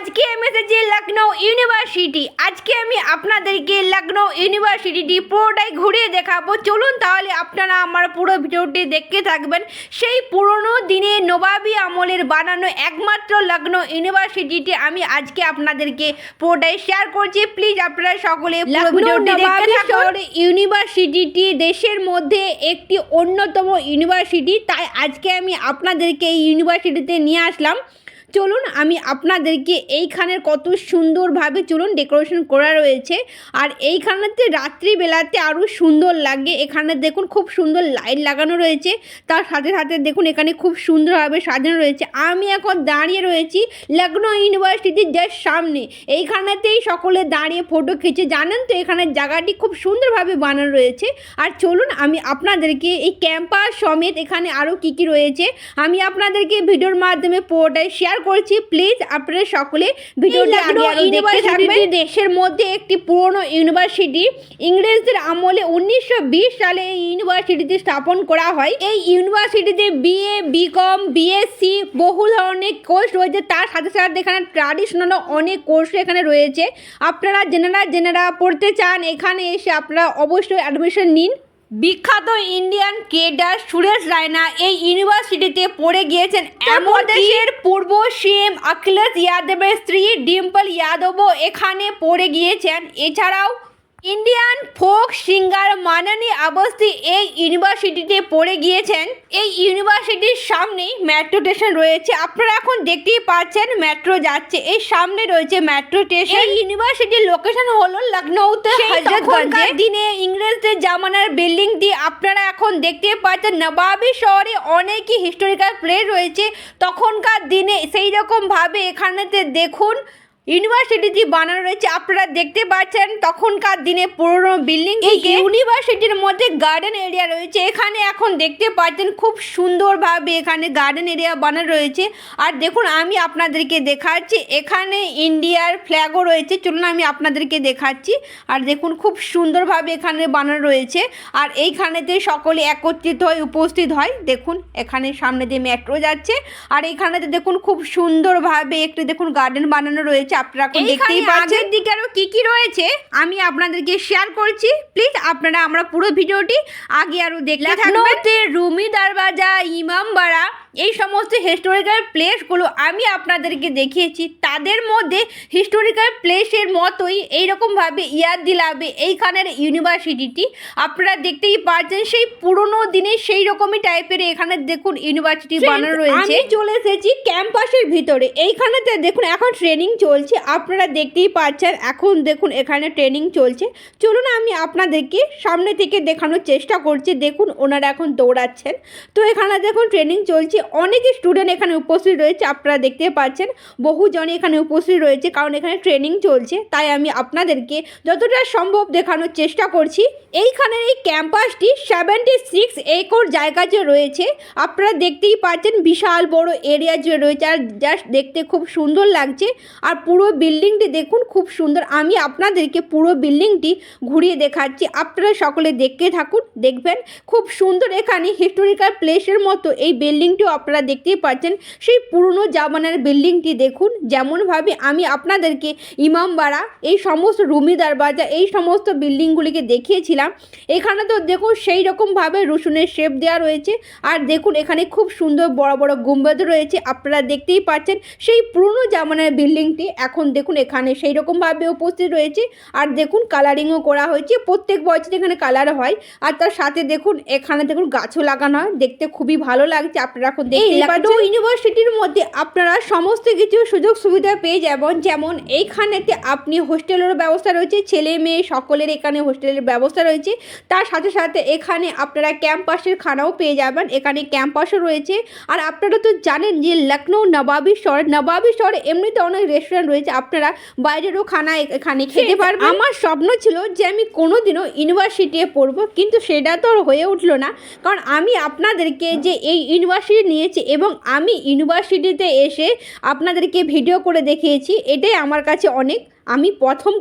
আজকে আমি এসেছি লখনৌ ইউনিভার্সিটি। আজকে আমি আপনাদেরকে লখনৌ ইউনিভার্সিটিটি পুরোটাই ঘুরিয়ে দেখাবো। চলুন তাহলে আপনারা আমার পুরো ভিডিওটি দেখতে থাকবেন। সেই পুরনো দিনে নবাবী আমলের বানানো একমাত্র লখনৌ ইউনিভার্সিটিটি আমি আজকে আপনাদেরকে পুরোটাই শেয়ার করছি। প্লিজ আপনারা সকলে ইউনিভার্সিটিটি দেশের মধ্যে একটি অন্যতম ইউনিভার্সিটি। তাই আজকে আমি আপনাদেরকে এই ইউনিভার্সিটিতে নিয়ে আসলাম। চলুন, আমি আপনাদেরকে এইখানের কত সুন্দরভাবে চলুন ডেকোরেশন করা রয়েছে। আর এইখানেতে রাত্রিবেলাতে আরও সুন্দর লাগে। এখানে দেখুন খুব সুন্দর লাইট লাগানো রয়েছে। তার সাথে সাথে দেখুন এখানে খুব সুন্দরভাবে সাজানো রয়েছে। আমি এখন দাঁড়িয়ে রয়েছি লখনৌ ইউনিভার্সিটির জাস্ট সামনে। এইখানেতেই সকলে দাঁড়িয়ে ফটো খিচে জানেন তো, এখানে জায়গাটি খুব সুন্দরভাবে বানানো রয়েছে। আর চলুন, আমি আপনাদেরকে এই ক্যাম্পাস সমেত এখানে আরও কী কী রয়েছে, আমি আপনাদেরকে ভিডিওর মাধ্যমে পুরোটাই শেয়ার করছি প্লিজ আপনারা সকলে ভিডিওটি আরও দেখতে থাকবেন। দেশের মধ্যে একটি পুরনো ইউনিভার্সিটি ইংরেজদের আমলে উনিশশো বিশ সালে এই ইউনিভার্সিটিতে স্থাপন করা হয়। এই ইউনিভার্সিটিতে বিএ বিকম বিএসসি বহু ধরনের কোর্স রয়েছে। তার সাথে সাথে এখানে ট্র্যাডিশনাল অনেক কোর্স এখানে রয়েছে। আপনারা জেনারা জেনারা পড়তে চান এখানে এসে আপনারা অবশ্যই অ্যাডমিশন নিন। বিখ্যাত ইন্ডিয়ান কেডার সুরেশ রায়না এই ইউনিভার্সিটিতে পড়ে গিয়েছেন। এমন দেশের পূর্ব সিএম অখিলেশ যাদবের স্ত্রী ডিম্পল যাদবও এখানে পড়ে গিয়েছেন। এছাড়াও ইন্ডিয়ান ফোক সিঙ্গার মানানি আবস্তি এই ইউনিভার্সিটিতে পড়ে গিয়েছেন। এই ইউনিভার্সিটির সামনেই মেট্রো স্টেশন রয়েছে। আপনারা এখন দেখতেই পাচ্ছেন মেট্রো যাচ্ছে। এই সামনে রয়েছে মেট্রো স্টেশন। এই ইউনিভার্সিটির লোকেশন হলো লখনৌতে হজরতগঞ্জে। দিনে ইংরেজদের জামানার বিল্ডিংটি আপনারা এখন দেখতে পাচ্ছেন নবাবী শহরে অনেকই হিস্টোরিক্যাল প্লেস রয়েছে। তখনকার দিনে সেই রকমভাবে এখানেতে দেখুন ইউনিভার্সিটিটি বানানো রয়েছে। আপনারা দেখতে পাচ্ছেন তখনকার দিনে পুরনো বিল্ডিং এই ইউনিভার্সিটির মধ্যে গার্ডেন এরিয়া রয়েছে। এখানে এখন দেখতে পাচ্ছেন খুব সুন্দরভাবে এখানে গার্ডেন এরিয়া বানানো রয়েছে। আর দেখুন আমি আপনাদেরকে দেখাচ্ছি এখানে ইন্ডিয়ার ফ্ল্যাগও রয়েছে। চলুন আমি আপনাদেরকে দেখাচ্ছি। আর দেখুন খুব সুন্দরভাবে এখানে বানানো রয়েছে। আর এইখানেতে সকলে একত্রিত হয়ে উপস্থিত হয়। দেখুন এখানে সামনে দিয়ে মেট্রো যাচ্ছে। আর এইখানেতে দেখুন খুব সুন্দরভাবে একটি দেখুন গার্ডেন বানানো রয়েছে। আপনারা এখন দেখতেই পাচ্ছেন। দিকে আরও কি কি রয়েছে আমি আপনাদেরকে শেয়ার করছি। প্লিজ আপনারা আমরা পুরো ভিডিওটি আগে আরও দেখতে থাকবেন। রুমি দরবাজা ইমামবাড়া এই সমস্ত হিস্টোরিক্যাল প্লেসগুলো আমি আপনাদেরকে দেখিয়েছি। তাদের মধ্যে হিস্টোরিক্যাল প্লেসের মতোই এইরকমভাবে ইয়াদ দিলাবে এইখানের ইউনিভার্সিটিটি আপনারা দেখতেই পাচ্ছেন সেই পুরনো দিনে সেই রকমই টাইপের এখানে দেখুন ইউনিভার্সিটি বানানো রয়েছে। চলে এসেছি ক্যাম্পাসের ভিতরে। এইখানেতে দেখুন এখন ট্রেনিং চলছে। আপনারা দেখতেই পাচ্ছেন এখন দেখুন এখানে ট্রেনিং চলছে। চলুন আমি আপনাদেরকে সামনে থেকে দেখানোর চেষ্টা করছি। দেখুন ওনারা এখন দৌড়াচ্ছেন। তো এখানে দেখুন ট্রেনিং চলছে। অনেক স্টুডেন্ট এখানে উপস্থিত রয়েছে, আপনারা দেখতে পাচ্ছেন। বহুজনই এখানে উপস্থিত রয়েছে, কারণ এখানে ট্রেনিং চলছে। তাই আমি আপনাদেরকে যতটা সম্ভব দেখানোর চেষ্টা করছি। এইখানের এই ক্যাম্পাসটি সেভেন্টি সিক্স একর জায়গা যে রয়েছে, আপনারা দেখতেই পাচ্ছেন বিশাল বড় এরিয়া যে রয়েছে, আর জাস্ট দেখতে খুব সুন্দর লাগছে। আর পুরো বিল্ডিংটি দেখুন, খুব সুন্দর। আমি আপনাদেরকে পুরো বিল্ডিংটি ঘুরিয়ে দেখাচ্ছি। আপনারা সকলে দেখতে থাকুন, দেখবেন। খুব সুন্দর এখানে হিস্টোরিক্যাল প্লেসের মতো এই বিল্ডিংটিও আপনারা দেখতেই পাচ্ছেন সেই পুরনো জামানার বিল্ডিংটি দেখুন। যেমনভাবে আমি আপনাদেরকে ইমামবাড়া এই সমস্ত রুমি দরবাজা এই সমস্ত বিল্ডিংগুলিকে দেখিয়েছিলাম। এখানে তো দেখুন সেই রকমভাবে রসুনের শেপ দেওয়া রয়েছে। আর দেখুন এখানে খুব সুন্দর বড় বড় গুম্বদ রয়েছে। আপনারা দেখতেই পাচ্ছেন সেই পুরনো জামানার বিল্ডিংটি এখন দেখুন এখানে সেই রকমভাবে উপস্থিত রয়েছে। আর দেখুন কালারিংও করা হয়েছে। প্রত্যেক বছর এখানে কালার হয়। আর তার সাথে দেখুন এখানে দেখুন গাছও লাগানো হয়। দেখতে খুবই ভালো লাগছে। আপনারা এখন দেখতেই পাচ্ছেন ইউনিভার্সিটির মধ্যে আপনারা সমস্ত কিছু সুযোগ সুবিধা পেয়ে যাবেন। যেমন এইখানেতে আপনি হোস্টেলের ব্যবস্থা রয়েছে ছেলে মেয়ে সকলের এখানে হোস্টেলের ব্যবস্থা রয়েছে। তার সাথে সাথে এখানে আপনারা ক্যাম্পাসের খানাও পেয়ে যাবেন এখানে ক্যাম্পাসও রয়েছে। আর আপনারা তো জানেন যে লখনৌ নবাবী শহর নবাবী শহরে এমনিতে অনেক রেস্টুরেন্ট রয়েছে। আপনারা বাইরেরও খানা এখানে খেতে পারবেন। আমার স্বপ্ন ছিল যে আমি কোনোদিনও ইউনিভার্সিটিতে পড়ব কিন্তু সেটা তো আর হয়ে উঠল না। কারণ আমি আপনাদেরকে যে এই ইউনিভার্সিটি নিয়েছি এবং আমি ইউনিভার্সিটিতে এসে আপনাদেরকে ভিডিও করে দেখিয়েছি এটাই আমার কাছে অনেক। আমি প্রথম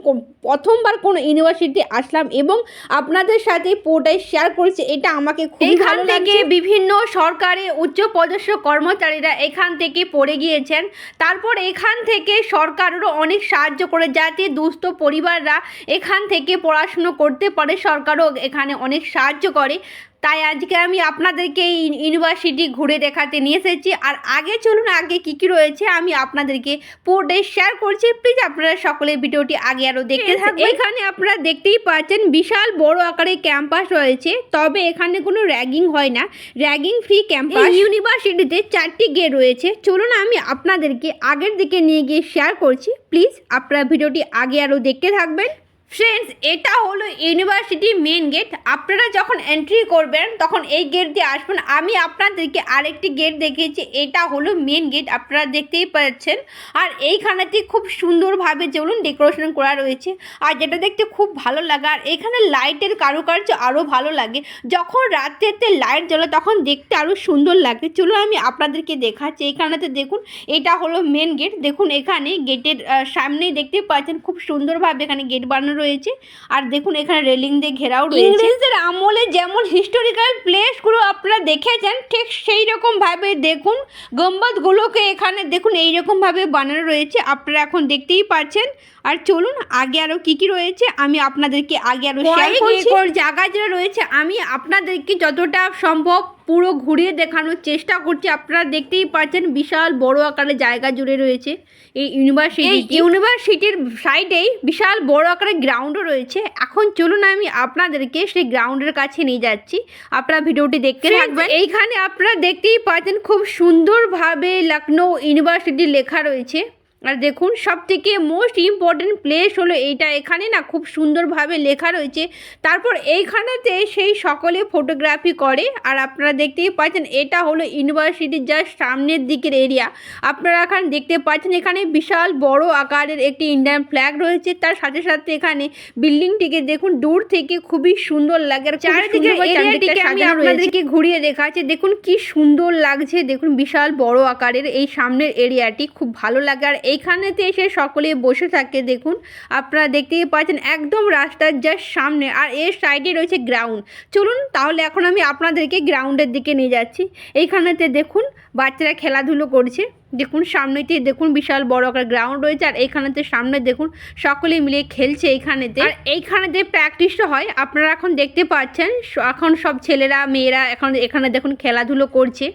প্রথমবার কোনো ইউনিভার্সিটি আসলাম এবং আপনাদের সাথে পুরোটাই শেয়ার করেছি এটা আমাকে খুবই ভালো থেকে বিভিন্ন সরকারি উচ্চ পদস্থ কর্মচারীরা এখান থেকে পড়ে গিয়েছেন। তারপর এখান থেকে সরকারেরও অনেক সাহায্য করে যাতে দুস্থ পরিবাররা এখান থেকে পড়াশুনো করতে পারে। সরকারও এখানে অনেক সাহায্য করে। তাই আজকে আমি আপনাদেরকে এই ইউনিভার্সিটি ঘুরে দেখাতে নিয়ে এসেছি। আর আগে চলুন আগে কী কী রয়েছে আমি আপনাদেরকে পুরোটাই শেয়ার করছি। প্লিজ আপনারা সকলে ভিডিওটি আগে আরও দেখতে থাকবেন। এখানে আপনারা দেখতেই পাচ্ছেন বিশাল বড় আকারে ক্যাম্পাস রয়েছে তবে এখানে কোনো র্যাগিং হয় না। Ragging free campus. ইউনিভার্সিটিতে চারটি গেট রয়েছে। চলুন আমি আপনাদেরকে আগের দিকে নিয়ে গিয়ে শেয়ার করছি। প্লিজ আপনারা ভিডিওটি আগে আরও দেখতে থাকবেন। ফ্রেন্ডস এটা হলো ইউনিভার্সিটি মেন গেট আপনারা যখন এন্ট্রি করবেন, তখন এই গেট দিয়ে আসবেন। আমি আপনাদেরকে আরেকটি গেট দেখিয়েছি। এটা হলো মেন গেট আপনারা দেখতেই পাচ্ছেন। আর এইখানেতে খুব সুন্দরভাবে যেমন ডেকোরেশন করা রয়েছে। আর যেটা দেখতে খুব ভালো লাগে, আর এখানে লাইটের কারুকার্য আরও ভালো লাগে। যখন রাত্রেতে লাইট জ্বলে, তখন দেখতে আরও সুন্দর লাগে। চলো আমি আপনাদেরকে দেখাচ্ছি। এইখানেতে দেখুন, এটা হলো মেন গেট দেখুন, এখানে গেটের সামনেই দেখতে পাচ্ছেন, খুব সুন্দরভাবে এখানে গেট বানানো রয়েছে। আর দেখুন এখানে রেলিং দিয়ে ঘেরাও রয়েছে। ইংরেজদের আমলে যেমন হিস্টোরিক্যাল প্লেসগুলো আপনারা দেখেছেন ঠিক সেই রকমভাবে দেখুন গম্বাদগুলোকে এখানে দেখুন এই রকমভাবে বানানো রয়েছে। আপনারা এখন দেখতেই পাচ্ছেন। আর চলুন আগে আরও কী কী রয়েছে আমি আপনাদেরকে আগে আরও শেয়ার করছি। জায়গা যেটা রয়েছে আমি আপনাদেরকে যতটা সম্ভব পুরো ঘুরিয়ে দেখানোর চেষ্টা করছি। আপনারা দেখতেই পাচ্ছেন বিশাল বড় আকারের জায়গা জুড়ে রয়েছে। এই ইউনিভার্সিটি ইউনিভার্সিটির সাইডেই বিশাল বড় আকারের গ্রাউন্ডও রয়েছে। এখন চলুন আমি আপনাদেরকে সেই গ্রাউন্ডের কাছে নিয়ে যাচ্ছি। আপনারা ভিডিওটি দেখতে থাকবেন। এইখানে আপনারা দেখতেই পাচ্ছেন খুব সুন্দরভাবে লখনৌ ইউনিভার্সিটি লেখা রয়েছে। আর দেখুন সব থেকে মোস্ট ইম্পর্টেন্ট প্লেস হলো এইটা। এখানে না খুব সুন্দরভাবে লেখা রয়েছে। তারপর এইখানেতে সেই সকলে ফটোগ্রাফি করে। আর আপনারা দেখতেই পাচ্ছেন এটা হলো ইউনিভার্সিটির জাস্ট সামনের দিকের এরিয়া আপনারা এখানে দেখতে পাচ্ছেন এখানে বিশাল বড় আকারের একটি ইন্ডিয়ান ফ্ল্যাগ রয়েছে। তার সাথে সাথে এখানে বিল্ডিংটিকে দেখুন দূর থেকে খুবই সুন্দর লাগে। আর চারিদিকে এরিয়াটিকে আমি আপনাদেরকে ঘুরিয়ে দেখাচ্ছি। দেখুন কি সুন্দর লাগছে। দেখুন বিশাল বড় আকারের এই সামনের এরিয়াটি খুব ভালো লাগে। আর এইখানেতে এসে সকলে বসে থাকে, দেখুন। আপনারা দেখতেই পাচ্ছেন একদম রাস্তার জাস্ট সামনে আর এর সাইডে রয়েছে গ্রাউন্ড চলুন তাহলে এখন আমি আপনাদেরকে গ্রাউন্ডের দিকে নিয়ে যাচ্ছি। এইখানেতে দেখুন বাচ্চারা খেলাধুলো করছে। দেখুন সামনেতে দেখুন বিশাল বড় একটা গ্রাউন্ড রয়েছে আর এইখানেতে সামনে দেখুন সকলে মিলে খেলছে এইখানেতে। আর এইখানেতে প্র্যাকটিসটা হয়, আপনারা এখন দেখতে পাচ্ছেন এখন সব ছেলেরা, মেয়েরা এখন এখানে দেখুন খেলাধুলো করছে।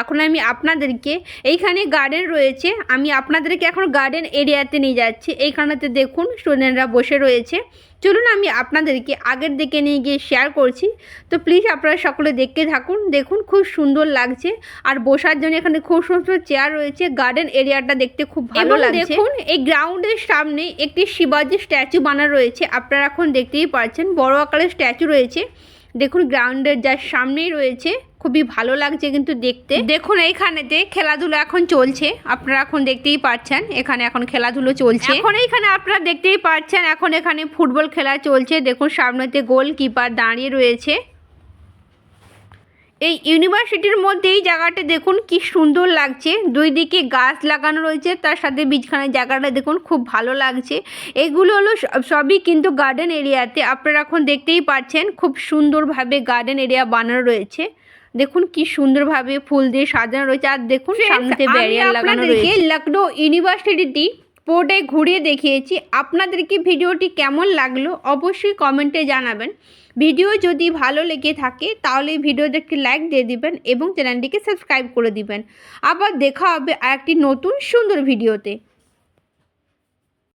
এখন আমি আপনাদেরকে এইখানে গার্ডেন রয়েছে। আমি আপনাদেরকে এখন গার্ডেন এরিয়াতে নিয়ে যাচ্ছি। এইখানেতে দেখুন স্টুডেন্টরা বসে রয়েছে। চলুন আমি আপনাদেরকে আগের দিকে নিয়ে গিয়ে শেয়ার করছি। তো প্লিজ আপনারা সকলে দেখতে থাকুন। দেখুন খুব সুন্দর লাগছে। আর বসার জন্য এখানে খুব সুন্দর চেয়ার রয়েছে। গার্ডেন এরিয়াটা দেখতে খুব ভালো লাগছে। দেখুন এই গ্রাউন্ডের সামনে একটি শিবাজি স্ট্যাচু বানা রয়েছে। আপনারা এখন দেখতেই পাচ্ছেন। বড় আকারের স্ট্যাচু রয়েছে। দেখুন, গ্রাউন্ডের যার সামনেই রয়েছে, খুবই ভালো লাগছে কিন্তু দেখতে। দেখুন, এইখানেতে খেলাধুলো এখন চলছে। আপনারা এখন দেখতেই পাচ্ছেন, এখানে এখন খেলাধুলো চলছে। এখন এইখানে আপনারা দেখতেই পাচ্ছেন, এখন এখানে ফুটবল খেলা চলছে। দেখুন, সামনেতে গোল কিপার দাঁড়িয়ে রয়েছে। এই ইউনিভার্সিটির মধ্যে এই জায়গাটা দেখুন কি সুন্দর লাগছে। দুই দিকে গাছ লাগানো রয়েছে তার সাথে বীজখানের জায়গাটা দেখুন খুব ভালো লাগছে। এগুলো হলো সব- সবই কিন্তু গার্ডেন এরিয়াতে আপনারা এখন দেখতেই পাচ্ছেন খুব সুন্দরভাবে গার্ডেন এরিয়া বানানো রয়েছে। দেখুন কি সুন্দরভাবে ফুল দিয়ে সাজানো রয়েছে আর দেখুন সামনেতে ব্যারিয়ার লাগানো রয়েছে। লখনৌ ইউনিভার্সিটিটি পুরোটাই ঘুরিয়ে দেখিয়েছি। আপনাদেরকে ভিডিওটি কেমন লাগল অবশ্যই কমেন্টে জানাবেন। ভিডিও যদি ভালো লেগে থাকে, তাহলে ভিডিওতে একটি লাইক দিয়ে দিবেন এবং চ্যানেলটিকে সাবস্ক্রাইব করে দিবেন। আবার দেখা হবে আর একটি নতুন সুন্দর ভিডিওতে।